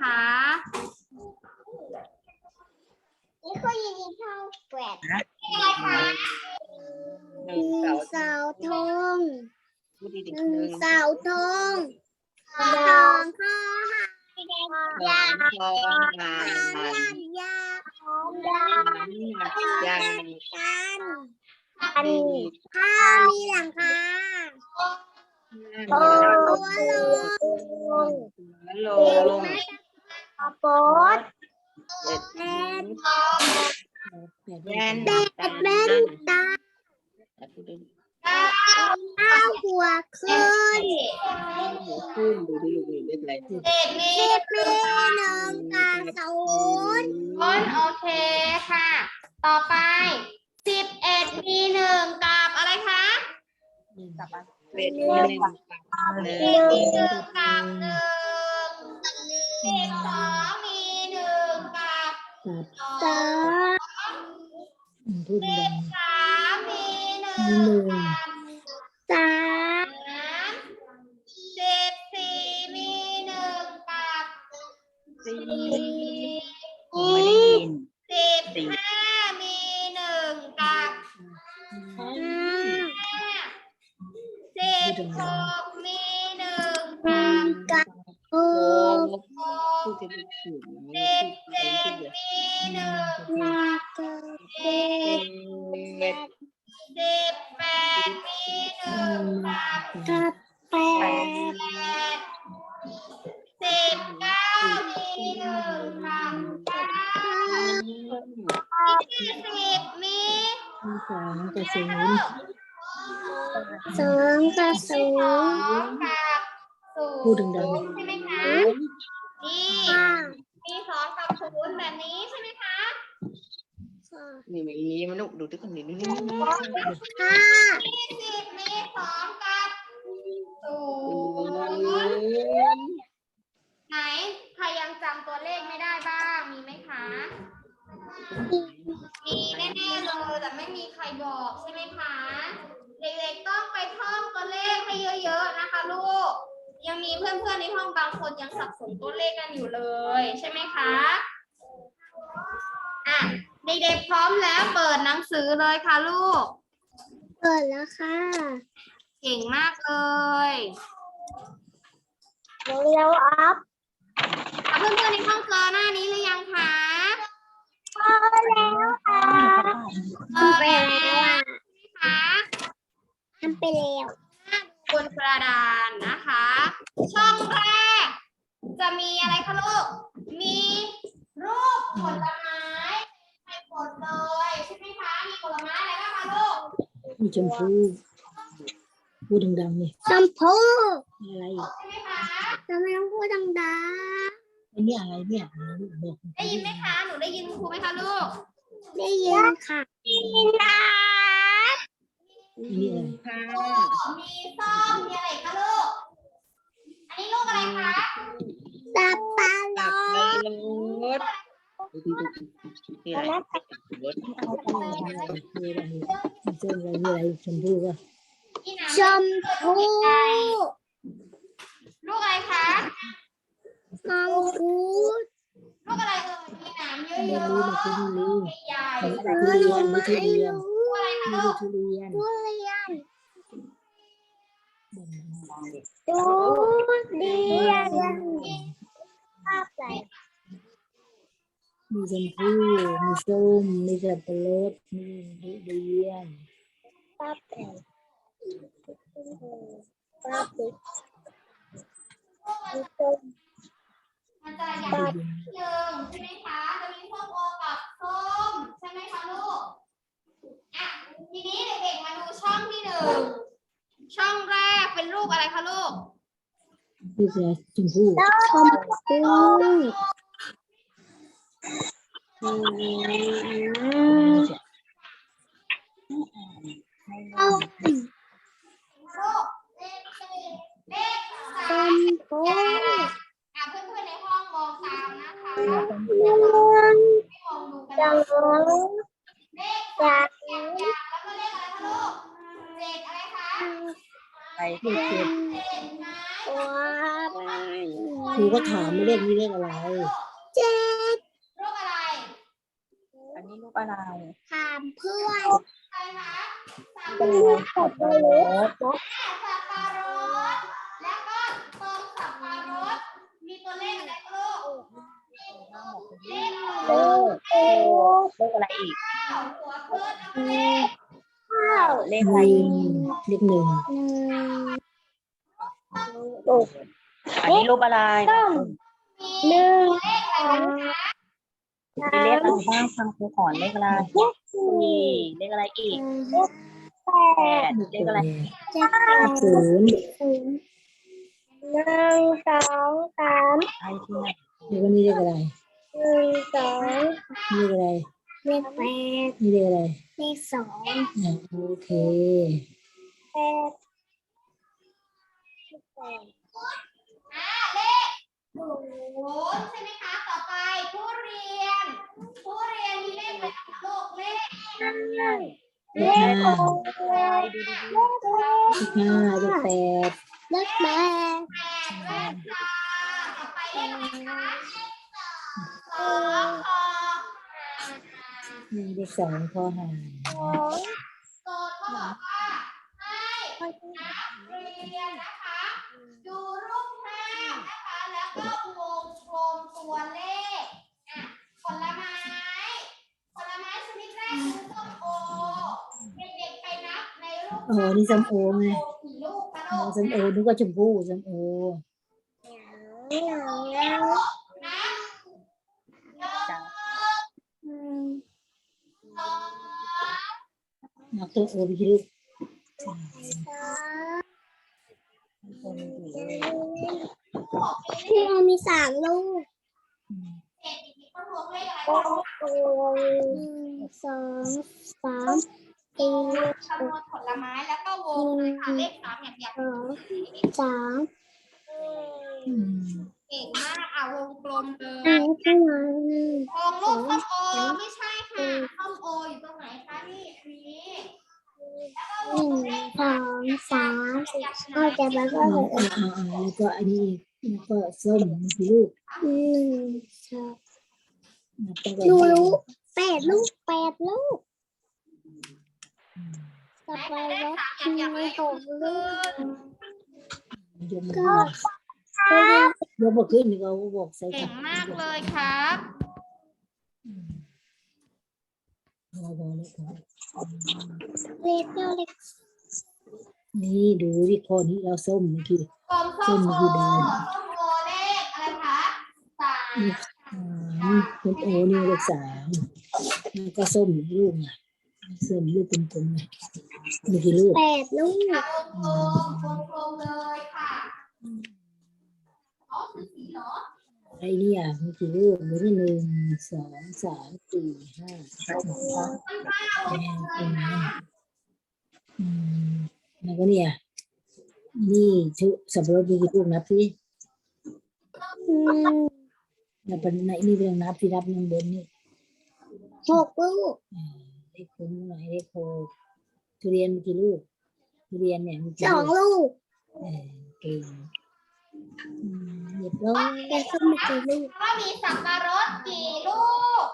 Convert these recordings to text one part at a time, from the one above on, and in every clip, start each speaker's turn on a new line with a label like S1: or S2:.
S1: คะ
S2: นี่ก็ยินดีเข้าแปด
S1: อะไรคะ
S3: หนึ่งเสา
S2: เสาธง
S3: พูดดี
S2: ห
S3: ๆห
S2: นึ่
S3: นึ่
S2: ง
S3: ง
S2: เสาธงสองข้อห้า
S3: สองทองงา
S2: สาม
S3: น
S2: ลานยาของยา
S3: ยัง
S2: กันอันห้ามีหลังคาโอ้ลง
S3: ลง
S2: โป๊ด
S3: เจ็ด
S2: แม่น
S3: แว่
S2: แม่แม่ตาข้าวหัวขึ้น
S3: ขึ้นดูดิลูกเล็กอะไร
S1: เด็กมี
S2: มีหนึ่งกับศูนย์
S1: คนโอเคค่ะ ต่อไปสิบเอ็ดมีหนึ่งกับอะไรคะ
S3: เป็นหนึ่งหนึ่
S1: สิบหนึ่งกับหนึ่ง สิบสองมีหนึ่งกับสอ
S2: สองง
S1: สิบสามมีหนึ่งกับ
S2: สาม
S1: สามสิบสี่มีหนึ่งกับ
S3: สี่ ยี่
S1: สิบมีส
S3: อ
S1: งกับ
S4: ศูนย์
S2: สองกับศู
S1: สอน
S2: ย์
S1: งกับศูนย์
S4: พูดดัง
S1: ใช่ไหมคะนี่มีสองกับศูนย์แบบนี้ใช่ไหมคะ
S3: นี่ไม่มีมันลูกดูที่คนนี้นี่นี่
S2: ห้า
S1: ยี่สิบมีสองกับศูนย์ไหนใครยังจำตัวเลขไม่ได้บ้างมีไหมคะ มีแน่ๆเลยแต่ไม่มีใครบอกใช่ไหมคะ เด็กๆต้องไปท่องตัวเลขให้เยอะๆนะคะลูก ยังมีเพื่อนๆในห้องบางคนยังสับสนตัวเลขกันอยู่เลย ใช่ไหมคะอะเด็กๆพร้อมแล้วเปิดหนังสือเลยค่ะลูก
S2: เปิดแล้วค่ะ
S1: เก่งมากเลย
S2: เร็วอัพ
S1: อะเพื่อนๆในห้องเจอหน้านี้หรือยังคะ
S2: พอ แล้วค่ะ
S1: เจอ
S2: ทำไป
S1: แล้ว
S2: แล้วอะ
S1: คะ
S2: ทำไปแล้ว
S1: บนกระดานนะคะ ช่องแรก จะมีอะไรคะลูก มีรูปผลไม้ไปหมดเลยใช่ไหมคะ มีผลไม้อะไรบ้างคะลูก
S4: มีชมพู่พูดดังๆนี่
S2: ชมพู
S4: อะไรอีก
S1: ใช่ไหมคะ
S2: ทำไมต้องพูดดัง
S4: ไอ้นี่อะไรเนี่ยบอก
S1: ได้ยินไหมคะ หนูได้ยินครูไหมคะลูก
S2: ๆได้ยินค่ะได้ยินค่ะ
S4: ไอ้นี่อะไร
S3: ค่ะ
S1: มีส้มมีอะไรอีกคะลูก อันนี้ลูกอะไรคะ
S2: สับปะร
S3: ตับ
S2: ด
S3: ในรถนี่อะไรรถ
S4: มีอะไรมีส้มอะไรมีอะไรชมพู่ก็
S1: นี่น้ำ
S2: ชมพู
S1: ลูกอะไรคะ
S2: มังคุด
S1: ลูกอะไรเอ่ยมีหนามเย
S4: ไม่
S1: อะ
S4: รู้นะคุณรู้
S1: ๆใหญ่
S4: ไม่ทุเรียนไม่ทุเรียน
S1: ๆลูกอะไรคะ
S4: ไม่
S1: ลูก
S4: ทุเรียน
S2: ทุเรียน
S4: บ่ง
S2: ทุเรียนภาพไหน
S4: มีชมพู่มีส้มมีสับปะรดมีทุเรียน
S2: ภาพไหนภาพไหนมีต้น
S1: มัน จะใหญ่นิดนึงใช่ไหมคะ จะมีส้มโอกับส้มใช่ไหมคะลูก อะ ทีนี้เด็กๆมาดูช่องที่หนึ่ง ช่องแรกเป็นรูปอะไรคะลูก
S4: ลูกอะไรชมพู่
S2: ชมพูเอา
S1: ลูกเลขสี่เลขสามามนะคะ
S2: เหลือง
S1: ให้มองดูกัน
S2: เหลื
S1: นะ
S2: อง
S1: เลข
S2: จา
S1: สากมอย่างๆแล้วก็เลขอะไรคะลูกเจ็ดอะไรคะ
S3: ไป
S4: ลูกเจ็ด
S1: เจ็ดไม้
S2: ว้าว
S1: หัว
S4: ครูก็ถามไม่เลขนี้เลขอะไร
S2: เจ็ด
S1: รูปอะไร
S3: อันนี้รูปอะไร
S2: ถามเพื่อน
S1: ใครคะสาม
S2: เป็น
S1: รูป
S2: สับปะรด
S1: สับปะรดแล้วก็ตรงสับปะรดมีตัวเลขอะไรลูก เลขห
S2: เลขโอ้
S3: เลขอะไรอีก
S1: เก้าหัวเพื่อนแล้วก็เลข
S2: ข้าว
S3: เลข
S4: ห
S3: อะไรอีก
S4: เลขหนึ่ง
S2: หนึ่ง
S3: อันนี้รูปอะไร
S1: มี
S2: หนึ่ง
S1: เลขอะไรนะคะ
S3: มีเลขอะไรบ้างฟังครูสอนเลขอะไรสี่เลขอะไรอีก
S2: แปด
S3: เลขอะไร
S2: เจ็ด
S4: ศูนย์
S2: หนึ่งสองสาม
S3: ไอ้ที่ไหน
S4: แล้วก็นี่เลขอะไร
S2: หนึ่งสอง
S4: นี่เลขอะไร
S2: เลขแปด
S4: นี่เลขอะไร
S2: เลขสอง
S4: อะโอเค
S2: แปดแปด
S1: อ่าเลขศูนย์ใช่ไหมคะ ต่อไปทุเรียนทุเรียนมีเลขอะไรคะลูกเลข
S4: เลขห้า
S3: อะไรดูดี
S2: เลขแปด
S4: เลขห้าเลขแปด
S2: เลขแปด
S1: แปดเลขสามต่อไปเลขอะไรคะ สองคอ
S4: นี่เลขสองข้อหาร
S2: สอง
S1: โจทย์เขาบอกว่าให้นักเรียนนะคะดูรูปภาพนะคะแล้วก็วงกลมตัวเลขอะผลไม้ผลไม้ชนิดแรกคือส้มโอเด็กๆไปนับในรูป
S4: อ๋อนี่ส้มโอไง
S1: กี่ลูกคะ
S4: อ๋อ
S1: ลูก
S4: ส้มโอนึกว่าชมพู่ส้มโอ
S2: หนึ่ง
S1: นับหนึ่ง
S3: จัง
S2: หนึ่ง
S1: สอง
S4: นัก ตัวโอไปกี่ลูก
S2: สาม
S3: คนอยู่
S2: สี่
S1: หกเป็นเล
S2: ที่
S1: ข
S2: เรามีสามลูกโอ้
S1: คะ
S2: โหนึ่งสองสามสี่
S1: คำนวณผลไม้แล้วก็วงค่ะเลขสามอย่างอย่าง
S2: สองสาม
S1: เก่งมากอะวงกลมเล
S2: หนึ่
S1: ย
S2: งขึ้นมาหนึ่ง
S1: วงลูกส้มโอไม่ใช่ค่ะส้มโออยู่ตรงไหนคะนี่
S2: หนึ่งสองสามสี่เอาจะแล้วก็
S4: อ่า
S2: เหลือ
S4: อ่าแล้วก็อันนี้แล้วก็ส้มสี่ลูก
S2: หนึ่งสอง
S4: นับตั้งแต่
S2: ดูรู้แปดลูกแปดลูกต่อไปแล้วมีหกลูก
S4: ยกมือ
S2: ก็
S4: ขึ้น
S2: ก็
S4: ยกมือขึ้นนี่เขาบอกใส่
S1: เก่
S4: กั
S1: งมากเลยครับ
S4: อืมพอพอแล้วพออืม
S2: เล็กเล็ก
S4: นี่ดูที่ข้อนี้เราส้มเมื่อกี้
S1: กลมส้มโอ
S4: ส้มคือแดง
S1: ส้มโอเลขอะไรคะสาม
S4: เลขสามเป็นโอนี่เลขสามแล้วก็ส้มอีกลูกไงส้มลูกกลมๆไงมีกี่ลูก
S2: แปดลูก
S1: ค่ะวงกลมวงกลมเลยค่ะอ๋อคือสีเหรอ
S4: ไอ้เนี่ยมีกี่ลูกมีที่หนึ่งสองสามสี่ห้าหก
S1: มันห้าวง
S4: แม่
S1: กล
S4: เป็
S1: ม
S4: น
S1: เลย
S4: ไง
S1: ค่ะ
S4: อืมแล้วก็เนี่ยนี่ชุสับปะรดมีกี่ลูกนับสิ
S2: อืม
S4: นับเป็นไหนนี่เป็นนับที่นับข้างบนนี่
S2: หกลูก
S4: อ่าเลขคุณหน่อยเลขหกทุเรียนมีกี่ลูกทุเรียนเนี่ยมีกี่
S2: สองลูก
S4: เออเก่งอืมเรียบร้อย
S2: แต่ส้มมีกี่ลูก
S1: ว่ามีสับปะรดกี่ลูก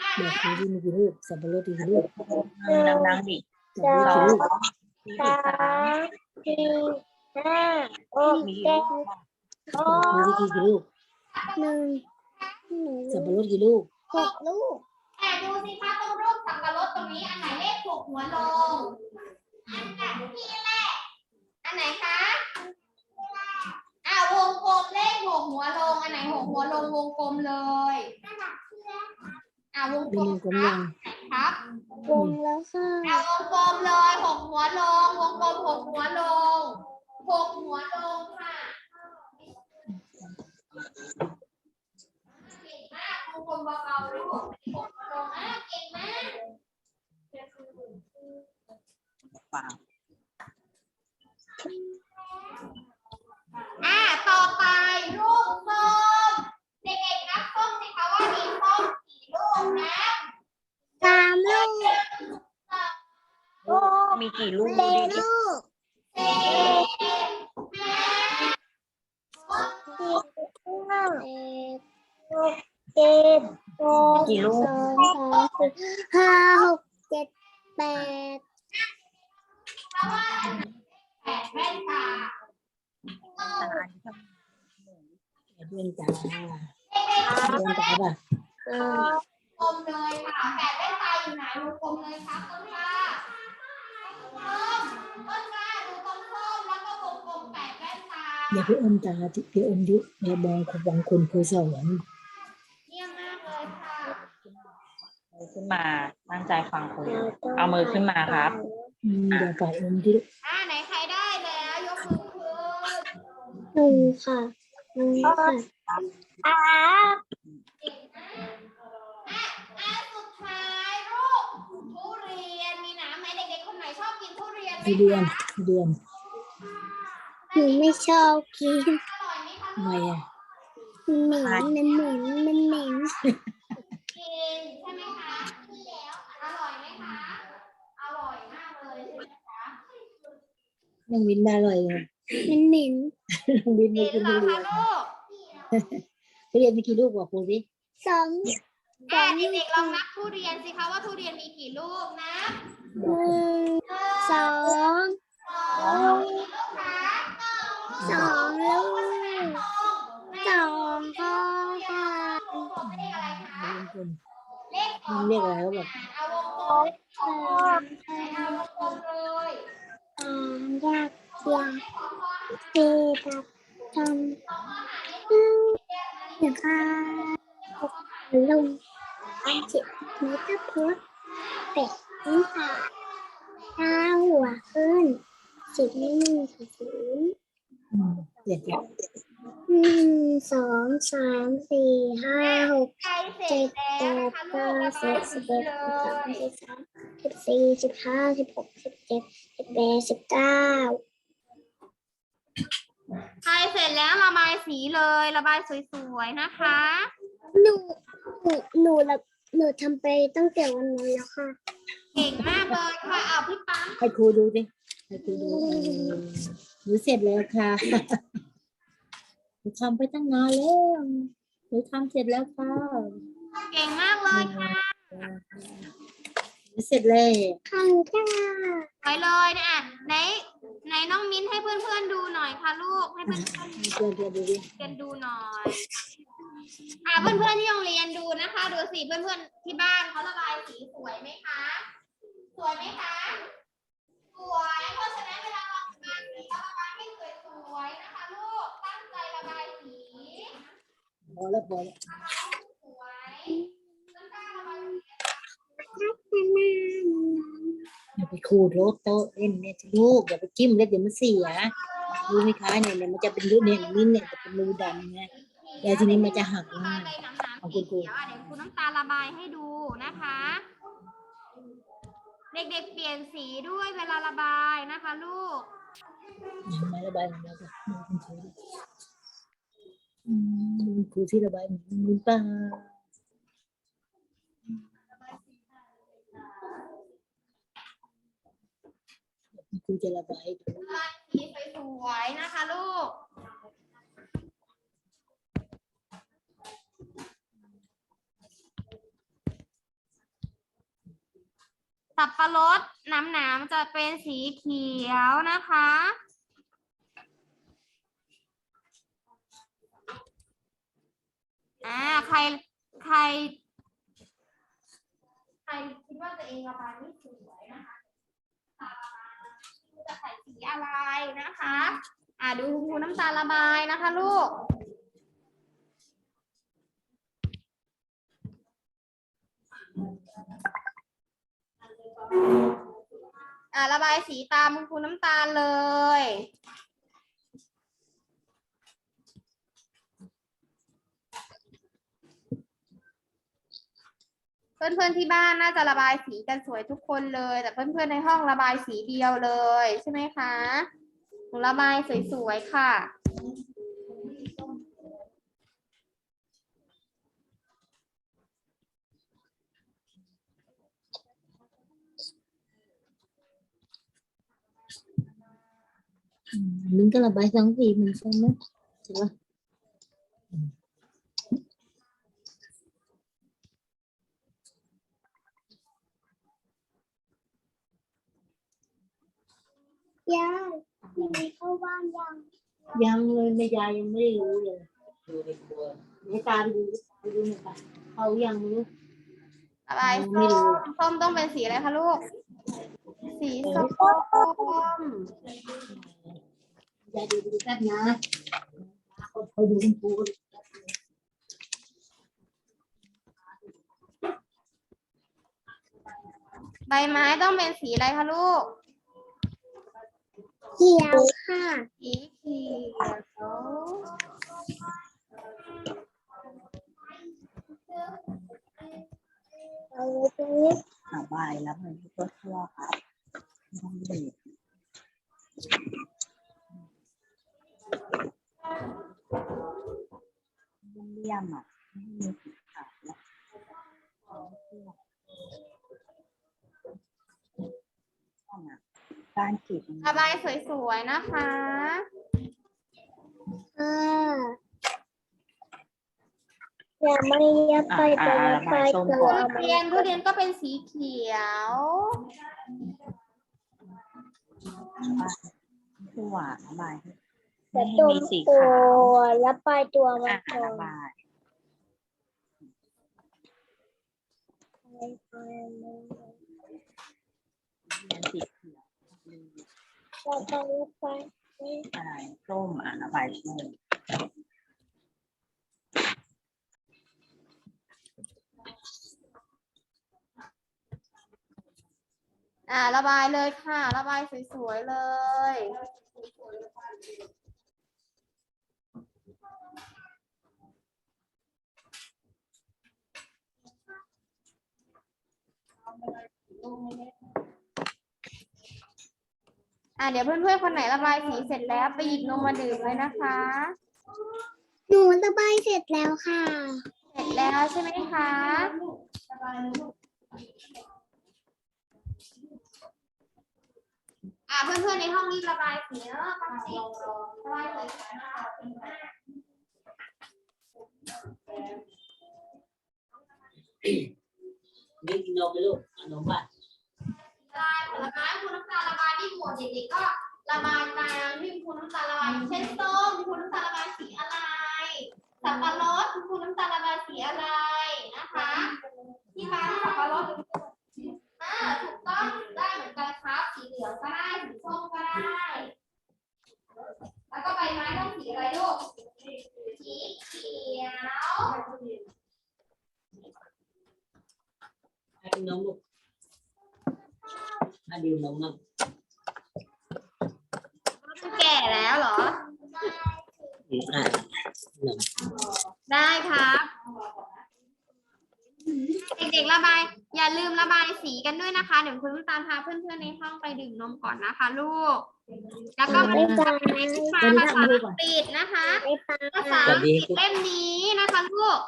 S1: อะ
S4: บอกครูที่มีกี่ลูกสับปะรดกี่ลูก
S3: ดังๆดิ
S4: สับปะรดกี่ลูก
S2: สามสี่ห้าหกเจ็ด
S3: ลูก
S2: แป
S4: บอกครู
S2: ด
S4: ที่กี่ลูก
S2: หนึ่ง
S4: สับปะรดกี่ลูก
S2: หกลูก
S1: แต่ดูสิคะตรงรูปสับปะรดตรงนี้อันไหนเลขหกหัวลงอันไหนที่แรกอันไหนคะ อ่าวงกลมเลขหกหัวลงอันไหนหกหัวลงวงกลมเลยอ่าวง
S4: เป็
S1: ก
S4: น
S1: ล
S4: ว
S1: ม
S4: งกลมยัง
S1: ครับ
S2: วงแล้วค่ะ
S1: อ่าวงกลมเลยหกหัวลง วงกลมหกหัวลงหกหัวลงค่ะ ห้าหก
S2: เจ็ดแปด
S1: เพราะว่าแปดแว่นตา
S4: แปดเดือนตาเดือนตาป่ะ
S2: เออก
S1: ลมเลยค่ะแปดแว่นตาอยู่ไหนวงกลมเลยครับต้นกล้าส้มต้นกล้าดูต้นส้มแล้วก็วงกลมแปดแว่นตา
S4: อย่าไปอมตาที่ไปอมยุแม่บองของบางคนเคยสอน
S1: เยี่ยมมากเลยค่ะ
S3: มื อขึ้นมาตั้งใจฟังครูเอามือขึ้นมาครับ
S4: อืมอย่าไปอมที่
S1: อ่าไหนใครได้แล้วยกมือขึ้น
S2: หนึ่งค่ะหนึ่งค่ะอ่า
S1: เก่งมากอะอะสุดท้ายลูกทุเรียนมีหนามไหมเด็กๆคนไหนชอบกินทุเรียนไหม
S4: ที่เดือน
S1: คะ
S4: ที่เดือน
S2: หนูไม่ชอบกิน
S1: อร่อยไหมคะ
S4: ทำไมอะ
S2: เหม็นมันเหม็นมันเหม็น
S1: น้อ
S4: งวินมาอร่อยเลย
S2: มันเหม็น
S4: น้องวินไม่
S1: กิน
S4: กิน
S1: เหร
S4: ทุ
S1: อ
S4: เรียน
S1: คะลูก
S4: ทุเรียนมีกี่ลูกบอกครูสิ
S2: สอง
S1: อะเด็กๆลองนับทุเรียนสิคะว่าทุเรียนมีกี่ลูกนะ
S2: หนึ่งสอง
S1: สองกี่ลูกคะ
S2: สองลูก
S1: สอง
S2: สองพ่อค่ะ
S1: วงกลมเลขอะไรคะ
S4: วงกลม
S1: เลขสอ
S4: มั
S1: ง
S4: นเรียกอะไรเขาบอก
S1: เอาวงกลม
S2: สอง
S1: เอาวงกลมเลย
S2: สอง ยากยาก
S1: สองข้อหา
S2: เจ็ดทำ
S1: เห
S2: นึ่ง
S1: แยกมา
S2: หนึ่งค่ะหกลงอันเจ็ดนิ้วตะพุดเป็ดนิ้วขาห้าหัวขึ้นสิบนิ้วหนึ่งสี่ศูน
S4: อืมเด็ดจ้ะ
S2: หนึ่งสองสามสี่ห้าหก
S1: เจ็
S2: ด
S1: แป
S2: ดเก้าสิบ
S1: สิ
S2: บ
S1: เอ็
S2: ดสิบสองสิบสาม สิบสี่สิบห้าสิบหกสิบเจ็ดสิบแปดสิบเก้า
S1: ใครเสร็จแล้วระบายสีเลย ระบายสวยๆนะคะ
S2: หนูหนูหนูละหนูทำไปตั้งแต่วันนั้นแล้วค่ะ
S1: เก่งมากเลยค่ะเอาพี่ปั๊ม
S4: ให้ครูดูสิให้ครูดูเออหนูเสร็จแล้วค่ะ หนูทำไปตั้งนานแล้วหนูทำเสร็จแล้วค่ะ
S1: เก่งมากเลยค่ะ
S4: หนู เสร็จแล้ว
S2: ข้างจ้า
S1: ไปเลยนะอะไหนไหนน้องมิ้นให้เพื่อนๆดูหน่อยค่ะลูกให้เพื่อน
S4: เพื่อนเพื่อนดูดิ
S1: ๆกันดูหน่อย อะเพื่อนๆที่โรงเรียนดูนะคะ ดูสิเพื่อนๆที่บ้านเขาระบายสีสวยไหมคะ สวยไหมคะ สวย เพราะฉะนั้นเวลาเราระบายสีเราระบายให้สวยๆนะคะลูก ตั้งใจระบายสี
S4: พอแล้วพอแล้ว
S1: สวยต้นกล้าระบายสี
S4: อย่า ไปขูดรถโต๊ะเล่นเนี่ยสิลูกอย่าไปจิ้มเล็บเดี๋ยวมันเสียรู้ไหมคะเนี่ยเนี่ยมันจะเป็นรูเนี่ยนิ้นเนี่ยจะเป็นรูดำเนี่ยแล้วทีนี้มันจะหัก
S1: ระ
S4: ง่า
S1: บาย
S4: ย
S1: เลยน้ำน้ำสีเขียวอะเดี๋ยวครูน้ำตาลระบายให้ดูนะคะ เด็กๆเปลี่ยนสีด้วยเวลาระบายนะคะ ลูก
S4: อย่างไม้ระบายของเราก็ดูคุณครูดิอืมครูที่ระบายเหมือนมือป้า ครูจะระบายให้ดู
S1: ระบายสีสวยๆนะคะลูก สับปะรดน้ำหนามจะเป็นสีเขียวนะคะ อ่า ใคร ใคร ใครคิดว่าตัวเองระบายไม่สวยนะคะตาระบาย จะใส่สีอะไรนะคะ อ่าดูคุณครูน้ำตาลระบายนะคะลูกอ่าระบายสีตามคุณครูน้ำตาลเลย เพื่อนๆที่บ้านน่าจะระบายสีกันสวยทุกคนเลย แต่เพื่อนๆในห้องระบายสีเดียวเลยใช่ไหมคะหนูระบายสวยๆค่ะ
S4: มมิ้นก็ระบายสองสีเหมือนกันนะใช่ปะ
S2: ยายยังไม่เข้าบ้านยัง
S4: ยังเลยแม่ยายยังไม่ได้รู้เลยดูในครัวให้ตาไปดูไปดูหน่อยค่ะเขายังไม่รู้
S1: อะไร
S4: ไม่
S1: ส้
S4: รู้
S1: มส้มต้องเป็นสีอะไรคะลูก สีส้ม
S4: ยายดูดูแป๊บนะเขาดูคุณครู
S1: ใบไม้ต้องเป็นสีอะไรคะลูก
S2: เขียวค่ะ
S1: สีเขียว
S2: เอาไว้ตรงนี้
S3: ระบายแล้วมันก็ชั่วครับต้องเด็กเลี่ยมอะไม่มีสีขาวแล้ว การขีดมัน
S1: ระบายสวยๆนะคะ
S2: ค่ะอย่าไม่ยับไปแต่ยับไปตัว
S1: ทุเรียนทุเรียนก็เป็นสีเขียว
S3: ชั่วระบาย
S2: แต่
S3: ไม่
S2: ตัว
S3: มีสี
S2: ตั
S3: ขาว
S2: วยับไปตัวมั
S3: อะ
S2: นก่อ
S3: ระ
S2: น
S3: บาย เรียนสีเขียว
S2: ยับไปยับไป
S3: อะไรส้มอะระบายส้ม
S1: อ่าระบายเลยค่ะ ระบายสวยๆเลย อ่าเดี๋ยวเพื่อนๆคนไหนระบายสีเสร็จแล้วไปหยิบนมมาดื่มเลยนะคะ
S2: หนูระบายเสร็จแล้วค่ะ
S1: เสร็จแล้วใช่ไหมคะอ่าเพื่อนๆในห้องรีบระบายสีเนอะตั้งใจระบายสี
S4: นี่กินนมไปลูกเอาน ละ
S1: ระบายผลไม้คุณน้ำตาลระบายที่หมวดเด็กๆก็ระบายตามที่คุณน้ำตาลระบายอยเช่นส้มคุณน้ำตาลระบายสีอะไรสับปะรดคุณน้ำตาลระบายสีอะไรนะคะ ที่มาสับปะรดอ่าถูกต้องได้เหมือนกันครับ สีเหลืองก็ได้สีส้มก็ได้ แล้วก็ใบไม้ต้องสีอะไรลูก สีเขียว
S4: ให้กินนมลูกให้ดื่มนมมั่ง
S1: แก่แล้วเหรอ
S4: อืมอะนม
S1: ได้ครับ เด็กๆระบาย อย่าลืมระบายสีกัน ด้วยนะคะ เดี๋ยวคุณน้ำตาลพาเพื่อนๆในห้องไปดื่มนมก่อนนะคะ ลูก แล้วก็มา
S2: บ๊ายบาย
S1: ในวิชาภาษาอังกฤษนะคะ
S2: บ๊ายบาย
S1: ภาษาอังกฤษเล่มนี้นะคะลูก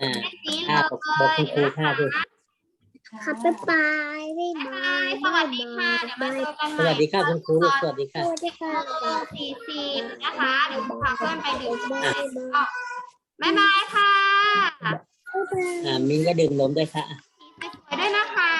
S4: อ่า
S1: เล่มนี้เล
S4: อ่ายบอกบอกคุณครูท่าด้วย
S2: ค่ะบ๊ายบายบ๊าย
S1: บ๊าย
S2: บา
S1: บาย
S2: ย
S1: สวัสดีค่ะเดี๋ยวมาเจอกันให
S4: ส
S1: ม่
S4: วัสดีค่ะคุณครูลูกสวัสดีค่ะ
S2: สวัสดีค่ะ
S1: สี่สิบนะคะเดี๋ยวพาเพื่อนไปดื่มนม
S2: บ๊ายบาย
S1: บ๊ายบายค่ะ
S2: บ๊ายบาย
S4: อ่ามินก็ดื่มนมด้วยค่ะ
S1: สี สวยด้วยนะคะ